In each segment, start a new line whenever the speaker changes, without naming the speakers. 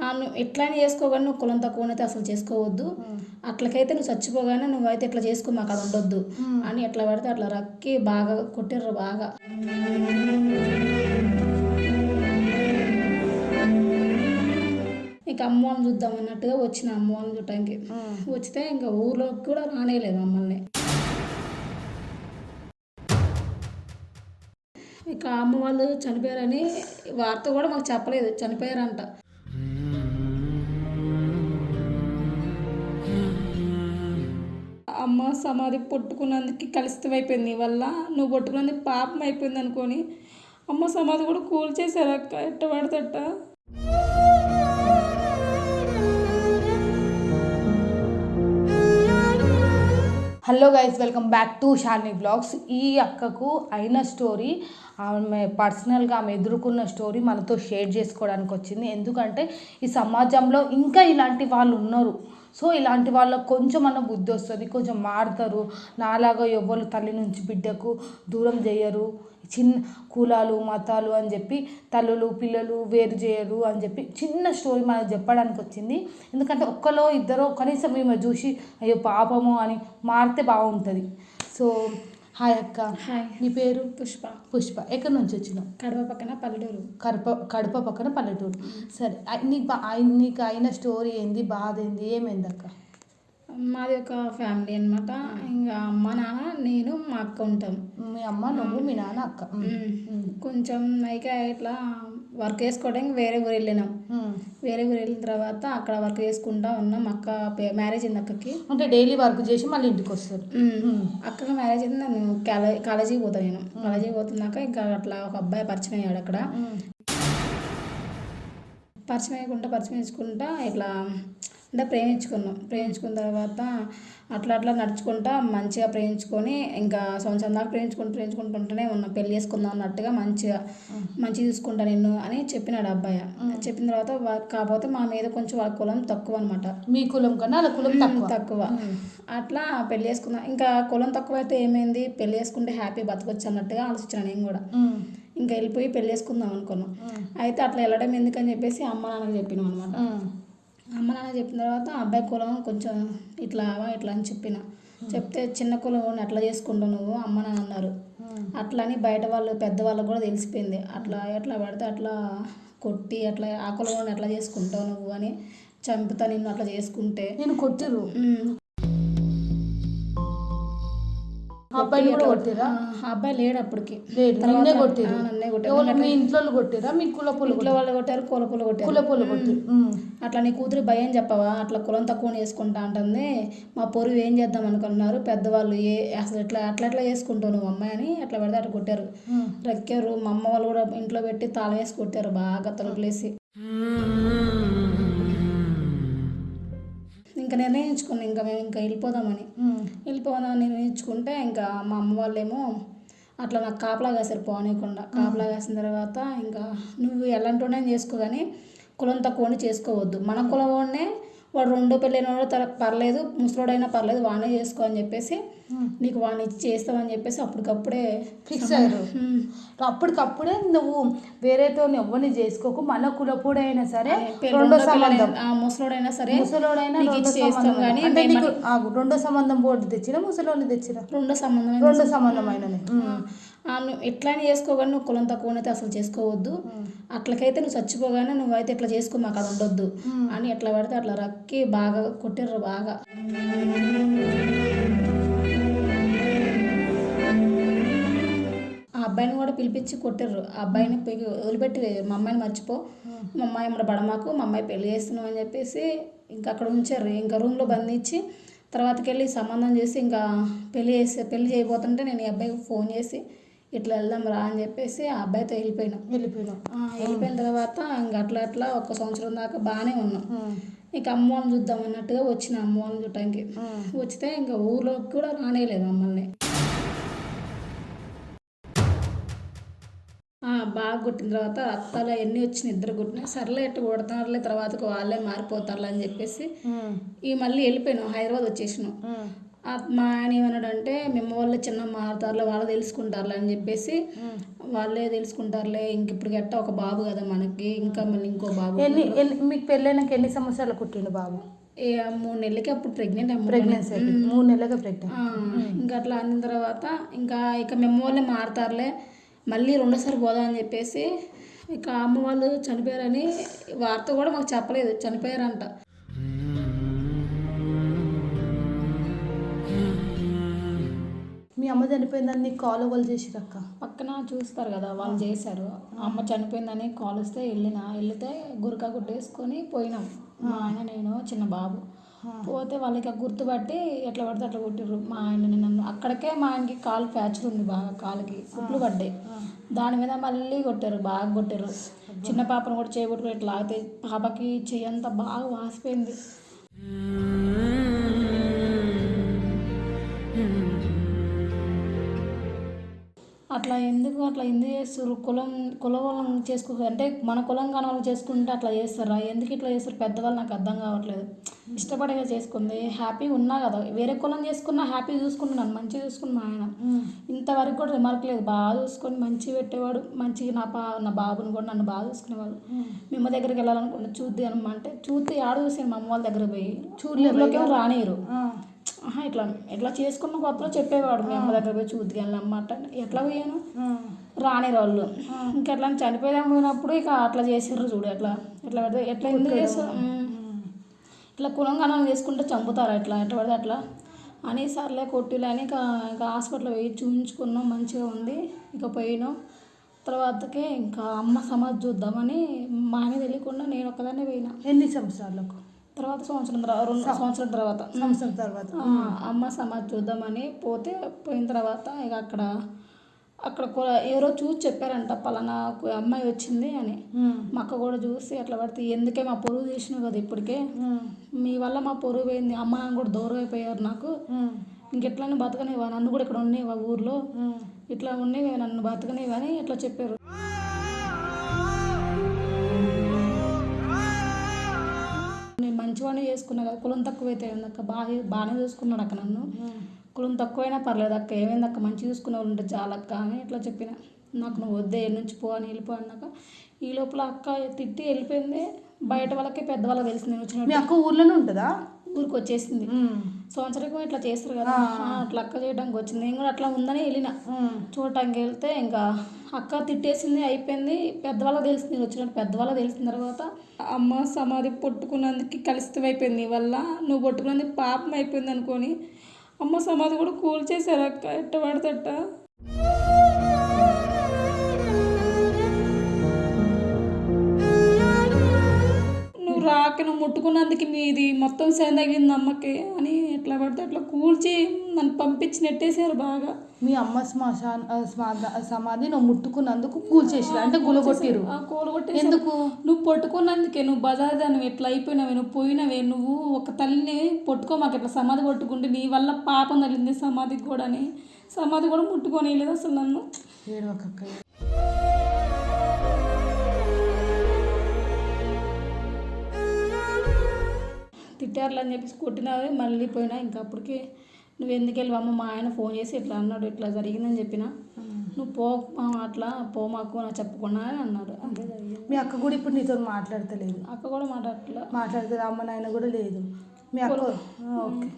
నువ్వు ఎట్లయినా చేసుకోగానే నువ్వు కులం తక్కువ అయితే అసలు చేసుకోవద్దు. అట్లకైతే నువ్వు చచ్చిపోగానే నువ్వైతే ఇట్లా చేసుకో మాకు అది ఉండొద్దు. అని ఎట్లా పడితే అట్లా రక్కి బాగా కొట్టిర్రు బాగా. ఇక అమ్మవారిని చూద్దాం అన్నట్టుగా వచ్చిన అమ్మవారిని చూడటానికి. వచ్చితే ఇంకా ఊర్లోకి కూడా రానేయలేదు మమ్మల్ని. ఇక అమ్మ వాళ్ళు చనిపోయారని వార్త కూడా మాకు చెప్పలేదు. చనిపోయారంట. అమ్మ సమాధి పొట్టుకున్నందుకు కలుషితం అయిపోయింది. నీ వల్ల నువ్వు పొట్టుకున్నందుకు పాపం అయిపోయింది అనుకొని అమ్మ సమాధి కూడా కూల్ చేశారు అక్క ఎట్ట పడతట
hello guys welcome back to Sharni blogs. ఈ అక్కకు అయిన స్టోరీ ఆమె పర్సనల్గా ఆమె ఎదుర్కొన్న స్టోరీ మనతో షేర్ చేసుకోవడానికి వచ్చింది. ఎందుకంటే ఈ సమాజంలో ఇంకా ఇలాంటి వాళ్ళు ఉన్నారు. సో ఇలాంటి వాళ్ళకు కొంచెం అన్న బుద్ధి వస్తుంది కొంచెం మారుతారు. నాలాగా ఎవ్వరు తల్లి నుంచి బిడ్డకు దూరం చేయరు. చిన్న కులాలు మతాలు అని చెప్పి తల్లులు పిల్లలు వేరు చేయరు అని చెప్పి చిన్న స్టోరీ మనకు చెప్పడానికి వచ్చింది. ఎందుకంటే ఒక్కలో ఇద్దరు కనీసం మేము చూసి అయ్యో పాపము అని మారితే బాగుంటుంది. సో హాయ్ అక్క.
హాయ్.
నీ పేరు?
పుష్ప.
పుష్ప. ఎక్కడి నుంచి వచ్చినావు?
కడప పక్కన పల్లెటూరు.
కడప కడప పక్కన పల్లెటూరు. సరే నీకు నీకు అయిన స్టోరీ ఏంది? బాధ ఏంది? ఏమైంది అక్క?
మాది ఒక ఫ్యామిలీ అన్నమాట. ఇంకా అమ్మ నాన్న నేను మా అక్క ఉంటాం.
మీ అమ్మ నువ్వు మీ నాన్న అక్క.
కొంచెం ఇక ఇట్లా వర్క్ చేసుకోవడానికి వేరే ఊరు వెళ్ళినాం. వేరే ఊరు వెళ్ళిన తర్వాత అక్కడ వర్క్ చేసుకుంటా ఉన్నాం. అక్క మ్యారేజ్ అయింది అక్కకి.
అంటే డైలీ వర్క్ చేసి మళ్ళీ ఇంటికి వస్తారు.
అక్కకి మ్యారేజ్ అయింది. నేను కాలే కాలేజీకి పోతాను నేను. కాలేజీకి పోతున్నాక ఇంకా అట్లా ఒక అబ్బాయి పరిచయం అయ్యాడు అక్కడ. పరిచయం అయ్యకుండా పరిచయం చేసుకుంటా ఇట్లా అంటే ప్రేమించుకున్నాం. ప్రేమించుకున్న తర్వాత అట్లా అట్లా నడుచుకుంటా మంచిగా ప్రేమించుకొని ఇంకా సంవత్సరం దాకా ప్రేమించుకుంటూ ప్రేమించుకుంటుంటూనే ఉన్నాం. పెళ్ళి చేసుకుందాం అన్నట్టుగా మంచిగా మంచిగా చూసుకుంటా నిన్ను అని చెప్పినాడు అబ్బాయి. చెప్పిన తర్వాత కాకపోతే మా మీద కొంచెం వాళ్ళ కులం తక్కువ అనమాట
మీ కులం కన్నా వాళ్ళ కులం తక్కువ.
తక్కువ. అట్లా పెళ్ళి చేసుకుందాం. ఇంకా కులం తక్కువ అయితే ఏమైంది? పెళ్ళి చేసుకుంటే హ్యాపీ బతకొచ్చు అన్నట్టుగా ఆలోచించాను నేను కూడా. ఇంకా వెళ్ళిపోయి పెళ్ళి చేసుకుందాం అనుకున్నాం. అయితే అట్లా వెళ్ళడం ఎందుకని చెప్పేసి అమ్మ నాన్నకి చెప్పినాం అనమాట. అమ్మ నాన్న చెప్పిన తర్వాత అబ్బాయి కులం కొంచెం ఇట్లా ఇట్లా అని చెప్పిన. చెప్తే చిన్న కులం అట్లా చేసుకుంటావు నువ్వు అమ్మ నాన్న అన్నారు. అట్లా అని బయట వాళ్ళు పెద్దవాళ్ళకు కూడా తెలిసిపోయింది. అట్లా ఎట్లా పడితే అట్లా కొట్టి అట్లా ఆ కులం ఎట్లా చేసుకుంటావు నువ్వు అని చంపుతా నిన్ను అట్లా చేసుకుంటే.
నేను కొట్టిరు. అబ్బాయిని కూడా కొట్టిరా?
అబ్బాయి లేడు అప్పటికి.
నిన్నే కొట్టిరు.
నన్నే కొట్టారు.
మీ ఇంట్లో కొట్టిరా? మీ కుల పొలు
ఇంట్లో వాళ్ళు కొట్టారు కుల పుల్ల కొట్టారు.
కుల పొలు కొట్టి ఉమ్.
అట్లా నీ కూతురు భయం చెప్పవా? అట్లా కులం తక్కువ చేసుకుంటా అంటుంది. మా పొరుగు ఏం చేద్దాం అనుకున్నారు? పెద్దవాళ్ళు ఏ అసలు ఎట్లా అట్లా ఎట్లా చేసుకుంటావు నువ్వు అమ్మాయి అని అట్లా పెడితే అట్లా కొట్టారు. రక్కారు మా అమ్మ వాళ్ళు కూడా ఇంట్లో పెట్టి తాళం వేసి కొట్టారు. బాగా తలుపులేసి. ఇంకా నిర్ణయించుకున్నాం. ఇంకా మేము ఇంకా వెళ్ళిపోదామని. వెళ్ళిపోదామని నిర్ణయించుకుంటే ఇంకా మా అమ్మ వాళ్ళేమో అట్లా నాకు కాపలా కాసారు పోనీయకుండా. కాపలా కాసిన తర్వాత ఇంకా నువ్వు ఎలాంటి చేసుకో కానీ కులం తక్కువని చేసుకోవద్దు. మన కులం వాడినే వాడు రెండో పెళ్ళైన తర పర్లేదు ముసలోడైనా పర్లేదు వాడినే చేసుకో అని చెప్పేసి నీకు వాడిని ఇచ్చి చేస్తామని చెప్పేసి అప్పటికప్పుడే
ఫిక్స్ అయ్యారు. అప్పటికప్పుడే నువ్వు వేరేతో ఎవరిని చేసుకోకు మన కులపుడైనా సరే రెండో సంబంధం.
ముసలోడైనా సరే
ముసలోడైనా
చేస్తాం
సంబంధం
కానీ
రెండో సంబంధం బోర్డు తెచ్చిరా ముసలోని తెచ్చిరా?
రెండో సంబంధం
రెండో సంబంధమైననే
ఆ, నువ్వు ఎట్లయినా చేసుకోగానే నువ్వు కులం తక్కువ అయితే అసలు చేసుకోవద్దు. అట్లకైతే నువ్వు చచ్చిపోగానే నువ్వైతే ఇట్లా చేసుకో మాకు అది ఉండొద్దు. అని ఎట్లా పడితే అట్లా రక్కి బాగా కొట్టిర్రు బాగా. ఆ అబ్బాయిని కూడా పిలిపించి కొట్టిర్రు. ఆ అబ్బాయిని పోయి వదిలిపెట్టి మా అమ్మాయిని మర్చిపో. మా అమ్మాయి మన బడమాకు మా అమ్మాయి పెళ్ళి చేస్తున్నాం అని చెప్పేసి ఇంకా అక్కడ ఉంచారు. ఇంకా రూమ్లో బంధించి తర్వాతకి వెళ్ళి సంబంధం చేసి ఇంకా పెళ్ళి చేసి పెళ్ళి చేయబోతుంటే నేను ఈ అబ్బాయికి ఫోన్ చేసి ఇట్లా వెళ్దాం రా అని చెప్పేసి ఆ అబ్బాయితో వెళ్ళిపోయినాం.
వెళ్ళిపోయినావు.
ఆ, వెళ్ళిపోయిన తర్వాత ఇంకా అట్లా అట్లా ఒక సంవత్సరం దాకా బాగానే ఉన్నాం. ఇక అమ్మ వాళ్ళని చూద్దాం అన్నట్టుగా వచ్చిన అమ్మ వాళ్ళని చూడటానికి. వచ్చితే ఇంకా ఊర్లోకి కూడా రానేయలేదు మమ్మల్ని. ఆ, బాగా కొట్టిన తర్వాత రక్తాలు అవన్నీ వచ్చినాయి ఇద్దరు కొట్టినాయి. సర్లే ఎట్టు కొడుతున్నారులే తర్వాతకు వాళ్ళే మారిపోతారులే అని చెప్పేసి ఈ మళ్ళీ వెళ్ళిపోయినాం. హైదరాబాద్ వచ్చేసినాం. మా ఆయన ఏమన్నాడంటే మేము వాళ్ళ చిన్న మారుతారులే వాళ్ళు తెలుసుకుంటారులే అని చెప్పేసి వాళ్ళే తెలుసుకుంటారులే ఇంక ఇప్పుడు గట్ట ఒక బాబు కదా మనకి ఇంకా మళ్ళీ ఇంకో బాబు
ఎన్ని ఎన్ని మీకు పెళ్ళైనాక ఎన్ని సంవత్సరాలు పుట్టిండు బాబు?
ఏ మూడు నెలలకి అప్పుడు ప్రెగ్నెంట్ అమ్మ
ప్రెగ్నెన్సీ మూడు నెలలుగా ప్రెగ్నెంట్
ఇంకా అట్లా అందిన తర్వాత ఇంకా ఇక మేము వాళ్ళే మారుతారులే మళ్ళీ రెండోసారి పోదాం అని చెప్పేసి ఇక అమ్మ వాళ్ళు చనిపోయారని వార్త కూడా మాకు చెప్పలేదు చనిపోయారంట.
మీ అమ్మ చనిపోయిందని నీకు కాల్ వాళ్ళు చేసిరు అక్క
పక్కన చూస్తారు కదా వాళ్ళు చేశారు. అమ్మ చనిపోయిందని కాల్ వస్తే వెళ్ళిన వెళ్తే గురక గుడ్డేసుకొని పోయినాం. మా ఆయన నేను చిన్న బాబు. పోతే వాళ్ళకి ఆ గుర్తుపట్టి ఎట్లా పడితే అట్లా కొట్టిర్రు. మా ఆయన నన్ను అక్కడికే మా ఆయనకి కాలు ఫ్యాక్చర్ ఉంది బాగా కాలుకి. కుట్లు పడ్డాయి. దాని మీద మళ్ళీ కొట్టారు బాగా కొట్టారు. చిన్న పాపను కూడా చేయబట్టుకుని ఇట్లా అయితే. పాపకి చెయ్యి అంతా బాగా వాసిపోయింది. అట్లా ఎందుకు అట్లా ఎందుకు చేస్తారు కులం కులం చేసుకో అంటే మన కులం కాని వాళ్ళు చేసుకుంటే అట్లా చేస్తారా? ఎందుకు ఇట్లా చేస్తారు పెద్దవాళ్ళు నాకు అర్థం కావట్లేదు. ఇష్టపడగా చేసుకుంది హ్యాపీగా ఉన్నా కదా. వేరే కులం చేసుకున్నా హ్యాపీ చూసుకుంటున్నాను మంచిగా చూసుకుని మా ఆయన. ఇంతవరకు కూడా రిమార్క్ లేదు. బాగా చూసుకొని మంచిగా పెట్టేవాడు మంచిగా నా పా నా బాబుని కూడా నన్ను బాగా చూసుకునేవాడు. మేము దగ్గరికి వెళ్ళాలనుకుంటే చూద్ది అనమంటే చూస్తే ఆడ చూసాను మా అమ్మ వాళ్ళ దగ్గర పోయి. చూడలేక రానియరు ఇట్లా ఎట్లా చేసుకున్న కొత్తలో చెప్పేవాడు మీ అమ్మ దగ్గర పోయి చూద్ది వెళ్ళమ్మట ఎట్లా పోయాను? రాని వాళ్ళు ఇంకా అట్లా చనిపోయాం పోయినప్పుడు ఇక అట్లా చేసారు చూడు ఎట్లా ఎట్లా పడితే ఎట్లా ఎందుకు చేస్తారు. ఇట్లా కులంగానం చేసుకుంటే చంపుతారు ఎట్లా? ఎట్లా పడితే అట్లా? అని సర్లే కొట్టిలే అని ఇక ఇక హాస్పిటల్ పోయి చూపించుకున్నాం మంచిగా ఉంది. ఇక పోయినాం. తర్వాతకి ఇంకా అమ్మ సమాధి చూద్దామని మా ఆయన తెలియకుండా నేను ఒక్కదాన్నే పోయినా.
ఎన్ని సంవత్సరాలకు?
తర్వాత సంవత్సరం తర్వాత రెండు సంవత్సరం తర్వాత.
సంవత్సరం తర్వాత.
ఆ, అమ్మ సమాధి చూద్దామని పోతే పోయిన తర్వాత ఇక అక్కడ అక్కడ ఎవరో చూసి చెప్పారంట పలానా అమ్మాయి వచ్చింది అని. మా అక్క కూడా చూసి అట్లా పడితే ఎందుకే మా పొరుగు తీసినావు కదా ఇప్పటికే? మీ వల్ల మా పొరుగు పోయింది. అమ్మ నాన్న కూడా దూరం అయిపోయారు నాకు. ఇంకెట్లా బతకనివా నన్ను కూడా ఇక్కడ ఉండేవా ఊర్లో? ఇట్లా ఉండేవి నన్ను బతకనివా అని ఇట్లా చెప్పారు. నేను మంచివాడిని చేసుకున్నా కదా కులం తక్కువైతే అక్క? బాగా బాగానే చూసుకున్నాడు అక్క నన్ను. కులం తక్కువైనా పర్లేదు అక్క ఏమైంది అక్క? మంచిగా చూసుకునే వాళ్ళు ఉంటే చాలా అక్క అని ఇట్లా చెప్పిన. నాకు నువ్వు వద్దే నుంచి పో అని వెళ్ళిపో అన్నాక ఈ లోపల అక్క తిట్టి వెళ్ళిపోయింది. బయట వాళ్ళకి పెద్దవాళ్ళకి తెలిసింది నేను
మీ
వచ్చినట్టు
అక్క ఊర్లోనే ఉంటుందా?
ఊరికి వచ్చేసింది. సంవత్సరం ఇట్లా చేస్తారు కదా. అట్లా అక్క చేయడానికి వచ్చింది. నేను కూడా అట్లా ఉందని వెళ్ళిన. చూడటానికి వెళ్తే ఇంకా అక్క తిట్టేసింది అయిపోయింది. పెద్దవాళ్ళకి తెలిసింది వచ్చినప్పుడు వచ్చినట్టు పెద్దవాళ్ళకి తెలిసిన తర్వాత అమ్మ సమాధి పొట్టుకున్నందుకు కలిసితం అయిపోయింది. నీ వల్ల నువ్వు పొట్టుకున్నందుకు పాపం అయిపోయింది అనుకొని అమ్మ సమాధి కూడా కూల్చేశారు అక్క. ఎట్ట పడతట్ట రాక నువ్వు ముట్టుకున్నందుకు నీది మొత్తం సేన తగిలింది అమ్మకి అని ఎట్లా పడితే అట్లా కూల్చి నన్ను పంపించి నెట్టేశారు బాగా.
మీ అమ్మ శ్మశాన సమాధి నువ్వు ముట్టుకున్నందుకు కూల్చేసిరు అంటే గులగొట్టిరు
ఆ కూలు కొట్టేసి
ఎందుకు?
నువ్వు పట్టుకున్నందుకే నువ్వు బజార్ నువ్వు ఎట్లా అయిపోయినావే నువ్వు పోయినవే నువ్వు ఒక తల్లిని పట్టుకో మాకు ఇట్లా సమాధి పట్టుకుంటే నీ వల్ల పాపం తగిలింది సమాధికి కూడా అని. సమాధి కూడా ముట్టుకొని లేదు అసలు నన్ను.
ఏడవకక్క
తిట్టారులే అని చెప్పేసి కొట్టినావే మళ్ళీ పోయినా. ఇంకా అప్పటికి నువ్వు ఎందుకు వెళ్ళావమ్మ? మా ఆయన ఫోన్ చేసి ఇట్లా అన్నాడు ఇట్లా జరిగిందని చెప్పిన. నువ్వు పో మా అట్లా పో మాకు నాకు చెప్పకుండా అని అంతే జరిగింది.
మీ అక్క కూడా ఇప్పుడు నీతో మాట్లాడతలేదు?
అక్క కూడా మాట్లాడట్లా.
మాట్లాడుతుంది అమ్మ నాయన కూడా లేదు. మీ అక్క ఓకే.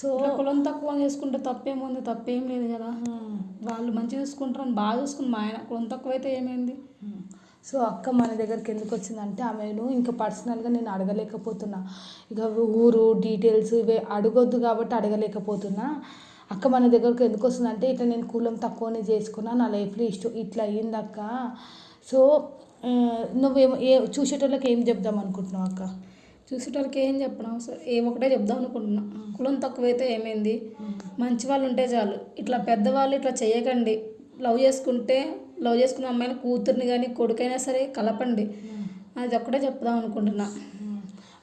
సో
కులం తక్కువ చేసుకుంటే తప్పేముంది తప్పేం లేదు కదా. వాళ్ళు మంచిగా చూసుకుంటారని బాగా చూసుకుని మా ఆయన. కులం తక్కువ అయితే ఏమైంది
సో అక్క మన దగ్గరికి ఎందుకు వచ్చిందంటే ఆమెను ఇంకా పర్సనల్గా నేను అడగలేకపోతున్నా. ఇక ఊరు డీటెయిల్స్ ఇవే అడగొద్దు కాబట్టి అడగలేకపోతున్నా. అక్క మన దగ్గరకు ఎందుకు వస్తుందంటే ఇట్లా నేను కులం తక్కువనే చేసుకున్నా నా లైఫ్లో ఇష్టం ఇట్లా అయ్యింది అక్క. సో నువ్వేమో ఏ చూసేటోళ్ళకి ఏం చెప్దాం అనుకుంటున్నావు అక్క?
చూసేటోళ్ళకి ఏం చెప్పడం అవసరం ఏ ఒకటే చెప్దాం అనుకుంటున్నా. కులం తక్కువైతే ఏమైంది? మంచి వాళ్ళు ఉంటే చాలు. ఇట్లా పెద్దవాళ్ళు ఇట్లా చేయకండి. లవ్ చేసుకుంటే లవ్ చేసుకున్న అమ్మాయిని కూతుర్ని కానీ కొడుకైనా సరే కలపండి. అది ఒక్కటే చెప్దాం అనుకుంటున్నా.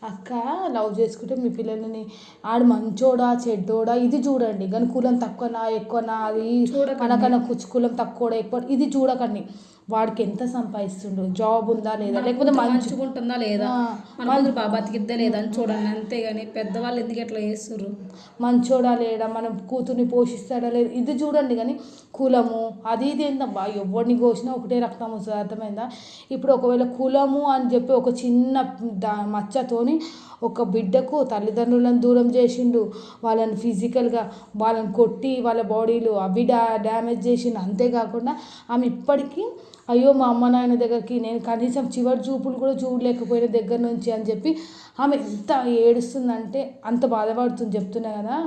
అక్క లవ్ చేసుకుంటే మీ పిల్లల్ని ఆడు మంచోడా చెడ్డోడా ఇది చూడండి. కానీ కులం తక్కువనా ఎక్కువనా అది. కనకన కుచ్చు కులం తక్కువడా ఎక్కువ ఇది చూడకండి. వాడికి ఎంత సంపాదిస్తుండు? జాబ్ ఉందా లేదా? లేకపోతే
కూతురు
మంచి
మంచిగుంటుందా లేదా? మన కూతురు బాగా బతికిద్దా లేదా అని చూడండి. అంతేగాని పెద్దవాళ్ళు ఎందుకు ఎట్లా చేస్తుర్రు?
మంచోడా లేడా? మనం కూతుర్ని పోషిస్తాడా లేదు? ఇది చూడండి కానీ కులము అది ఇది ఏందబ్బా ఎవరిని కోసినా ఒకటే రక్తం వస్తుంది. అర్థమైందా? ఇప్పుడు ఒకవేళ కులము అని చెప్పి ఒక చిన్న దా మచ్చతోని ఒక బిడ్డకు తల్లిదండ్రులను దూరం చేసిండు. వాళ్ళని ఫిజికల్గా వాళ్ళని కొట్టి వాళ్ళ బాడీలు అవి డా డ్యామేజ్ చేసిండు. అంతేకాకుండా ఆమె ఇప్పటికీ అయ్యో మా అమ్మ నాయన దగ్గరికి నేను కనీసం చివరి చూపులు కూడా చూడలేకపోయిన దగ్గర నుంచి అని చెప్పి ఆమె ఎంత ఏడుస్తుందంటే అంత బాధపడుతుంది చెప్తున్నా కదా.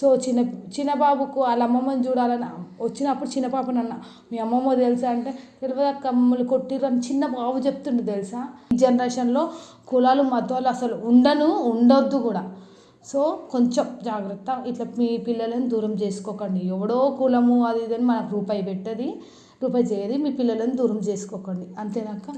సో చిన్న చిన్న బాబుకు వాళ్ళ అమ్మమ్మని చూడాలని వచ్చినప్పుడు చిన్నపాపని అన్న మీ అమ్మమ్మ తెలుసా? అంటే తెలియదు మమ్మల్ని కొట్టిర్రు అని చిన్న బాబు చెప్తుండు తెలుసా? ఈ జనరేషన్లో కులాలు మతాలు అసలు ఉండను ఉండొద్దు కూడా. సో కొంచెం జాగ్రత్త. ఇట్లా మీ పిల్లలను దూరం చేసుకోకండి. ఎవడో కులము అది ఇది అని మనకు రూపాయి పెట్టది. రూపాయి చేయది మీ పిల్లలను దూరం చేసుకోకండి. అంతేనాక